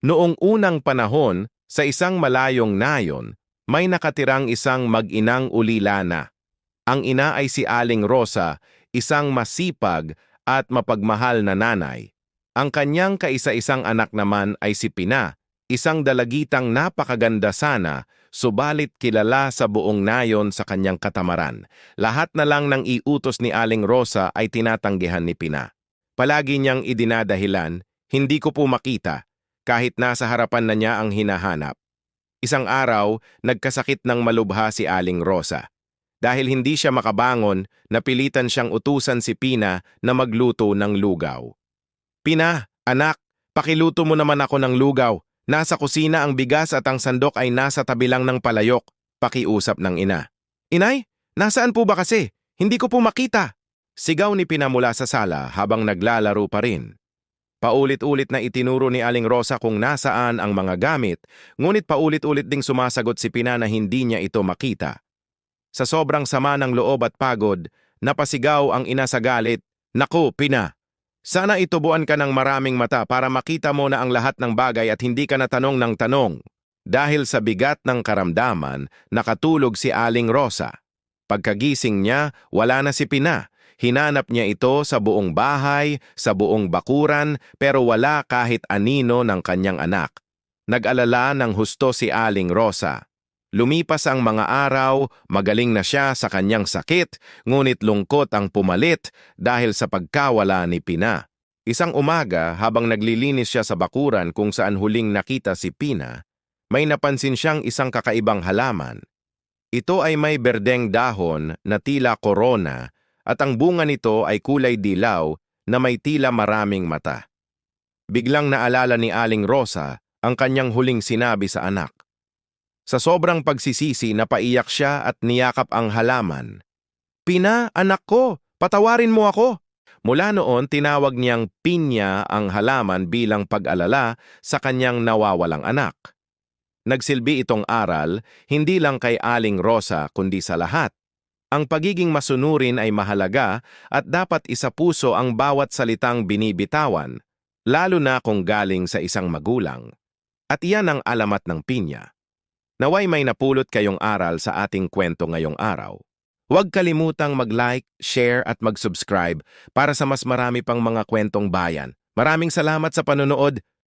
Noong unang panahon, sa isang malayong nayon, may nakatirang isang mag-inang ulilana. Ang ina ay si Aling Rosa, isang masipag at mapagmahal na nanay. Ang kanyang kaisa-isang anak naman ay si Pina, isang dalagitang napakaganda sana, subalit kilala sa buong nayon sa kanyang katamaran. Lahat na lang ng iutos ni Aling Rosa ay tinatanggihan ni Pina. Palagi niyang idinadahilan, hindi ko po makita, kahit nasa harapan na niya ang hinahanap. Isang araw, nagkasakit ng malubha si Aling Rosa. Dahil hindi siya makabangon, napilitan siyang utusan si Pina na magluto ng lugaw. Pina, anak, pakiluto mo naman ako ng lugaw. Nasa kusina ang bigas at ang sandok ay nasa tabi lang ng palayok. Pakiusap ng ina. Inay, nasaan po ba kasi? Hindi ko po makita. Sigaw ni Pina mula sa sala habang naglalaro pa rin. Paulit-ulit na itinuro ni Aling Rosa kung nasaan ang mga gamit, ngunit paulit-ulit ding sumasagot si Pina na hindi niya ito makita. Sa sobrang sama ng loob at pagod, napasigaw ang ina sa galit, Naku, Pina! Sana itubuan ka ng maraming mata para makita mo na ang lahat ng bagay at hindi ka natanong ng tanong. Dahil sa bigat ng karamdaman, nakatulog si Aling Rosa. Pagkagising niya, wala na si Pina. Hinanap niya ito sa buong bahay, sa buong bakuran, pero wala kahit anino ng kanyang anak. Nag-alala ng husto si Aling Rosa. Lumipas ang mga araw, magaling na siya sa kanyang sakit, ngunit lungkot ang pumalit dahil sa pagkawala ni Pina. Isang umaga, habang naglilinis siya sa bakuran kung saan huling nakita si Pina, may napansin siyang isang kakaibang halaman. Ito ay may berdeng dahon na tila korona at ang bunga nito ay kulay dilaw na may tila maraming mata. Biglang naalala ni Aling Rosa ang kanyang huling sinabi sa anak. Sa sobrang pagsisisi, napaiyak siya at niyakap ang halaman. Pina, anak ko, patawarin mo ako. Mula noon, tinawag niyang pinya ang halaman bilang pag-alala sa kanyang nawawalang anak. Nagsilbi itong aral hindi lang kay Aling Rosa kundi sa lahat. Ang pagiging masunurin ay mahalaga at dapat isapuso ang bawat salitang binibitawan, lalo na kung galing sa isang magulang. At iyan ang alamat ng pinya. Naway may napulot kayong aral sa ating kwento ngayong araw. Huwag kalimutang mag-like, share at mag-subscribe para sa mas marami pang mga kwentong bayan. Maraming salamat sa panonood.